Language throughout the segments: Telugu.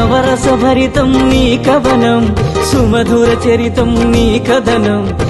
నవరస భరితం నీ కవనం సుమధుర చరితం నీ కథనం.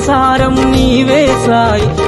సారం నీవే సాయి.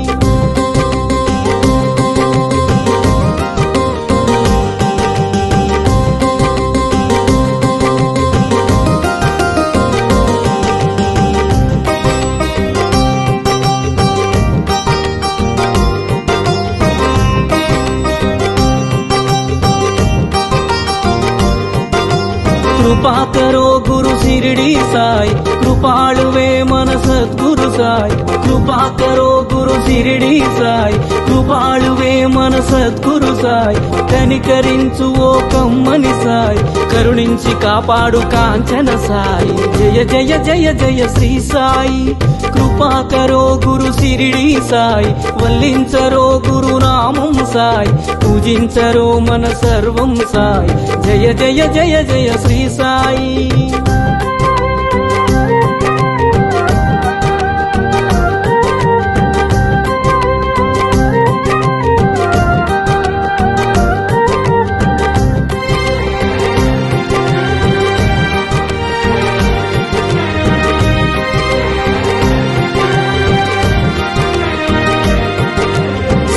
కృపాకరో గురు సిరిడి సాయి. కృపాళువే మన సద్గురు సాయి. కృపాకరో గురు సిరిడి సాయి. కృపాళువే మన సద్గురు సాయి. కనికరించు ఓ కమ్మని సాయి. కరుణించి కాపాడు కాంచన సాయి. జయ జయ జయ జయ శ్రీ సాయి. కృపాకరో గురు సిరిడి సాయి. వల్లించరో గురు నామం సాయి. పూజించరో మన సర్వం సాయి. జయ జయ జయ జయ శ్రీ సాయి.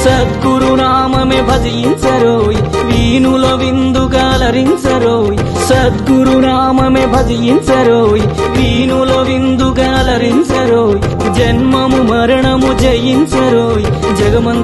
సద్గురు నామమే భజించరోయ్ వీణుల విందుగా సద్గురు నామమే భజించరోయ్. వీణుల విందుగాలరించరోయ్ జన్మము మరణము జయించరోయ్. జగమంత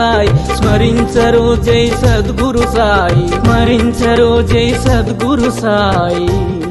సాయి. స్మరించరు జై సద్గురు సాయి. స్మరించరు జై సద్గురు సాయి.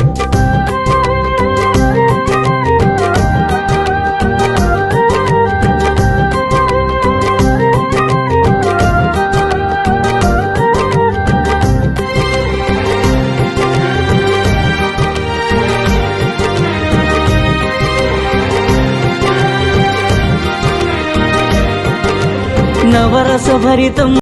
నవరస భరితం